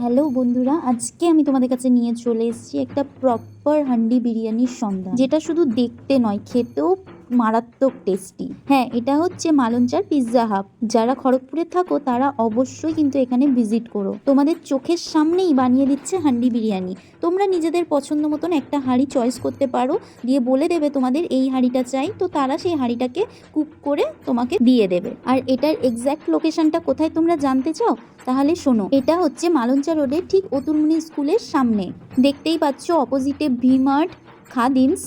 Hello বন্ধুরা, আজকে আমি তোমাদের কাছে নিয়ে চলে এসেছি একটা প্রপার হান্ডি বিরিয়ানির সন্ধান। যেটা শুধু দেখতে নয়, খেতেও মারাত্মক টেস্টি হ্যাঁ এটা হচ্ছে মালঞ্চার পিৎজা হাব যারা খড়গপুরে থাকো, তারা অবশ্যই কিন্তু এখানে ভিজিট করো। তোমাদের চোখের সামনেই বানিয়ে দিচ্ছে হান্ডি বিরিয়ানি। তোমরা নিজেদের পছন্দ মতন একটা হাঁড়ি চয়েস করতে পারো। দিয়ে বলে দেবে তোমাদের এই হাঁড়িটা চাই। তো তারা সেই হাঁড়িটাকে কুক করে তোমাকে দিয়ে দেবে। আর এটার এক্স্যাক্ট লোকেশনটা কোথায় তোমরা জানতে চাও? তাহলে শোনো। এটা হচ্ছে মালঞ্চা রোডের ঠিক অতুলমণি স্কুলের সামনে। দেখতেই পাচ্ছ অপোজিটে ভিমার্ট খাদিমস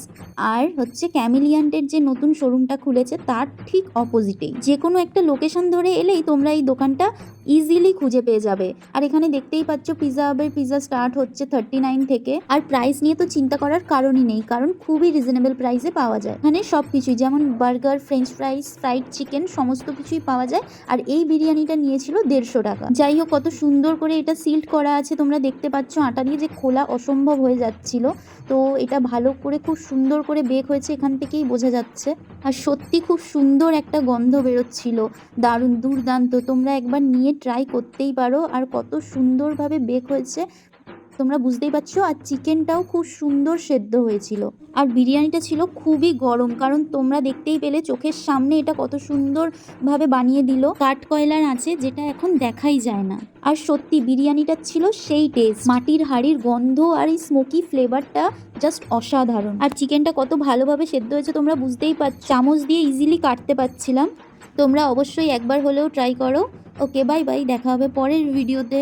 আর হচ্ছে ক্যামিলিয়ান্টের যে নতুন শোরুমটা খুলেছে, তার ঠিক অপোজিটেই যে কোনো একটা লোকেশন ধরে এলেই তোমরা এই দোকানটা ইজিলি খুঁজে পেয়ে যাবে। আর এখানে দেখতেই পাচ্ছ পিজা হাবের পিজা স্টার্ট হচ্ছে থার্টি নাইন থেকে। আর প্রাইস নিয়ে তো চিন্তা করার কারণই নেই, কারণ খুবই রিজনেবল প্রাইসে পাওয়া যায়। এখানে সব কিছুই যেমন burger French fries fried chicken সমস্ত কিছুই পাওয়া যায়। আর এই বিরিয়ানিটা নিয়েছিল দেড়শো টাকা। যাই হোক, কত সুন্দর করে এটা সিল্ড করা আছে। তোমরা দেখতে পাচ্ছ, আটা দিয়ে যে খোলা অসম্ভব হয়ে যাচ্ছিল। তো এটা ভালো করে খুব সুন্দর করে বেক হয়েছে, এখান থেকেই বোঝা যাচ্ছে। আর সত্যি খুব সুন্দর একটা গন্ধ বেরোচ্ছিল। দারুণ দুর্দান্ত, তোমরা একবার নিয়ে ট্রাই করতেই পারো। আর কত সুন্দরভাবে বেক হয়েছে তোমরা বুঝতেই পারছ, আর চিকেনটাও খুব সুন্দর সেদ্ধ হয়েছিল। আর বিরিয়ানিটা ছিল খুবই গরম, কারণ তোমরা দেখতেই পেলে চোখের সামনে এটা কত সুন্দরভাবে বানিয়ে দিল। কাঠ কয়লার আছে, যেটা এখন দেখাই যায় না। আর সত্যি বিরিয়ানিটা ছিল সেই টেস্ট মাটির হাড়ির গন্ধ আর এই স্মোকি ফ্লেভারটা জাস্ট অসাধারণ। আর চিকেনটা কত ভালোভাবে সেদ্ধ হয়েছে, তোমরা বুঝতেই পার চামচ দিয়ে ইজিলি কাটতে পারছিলাম। তোমরা অবশ্যই একবার হলেও ট্রাই করো। ওকে বাই বাই দেখা হবে পরের ভিডিওতে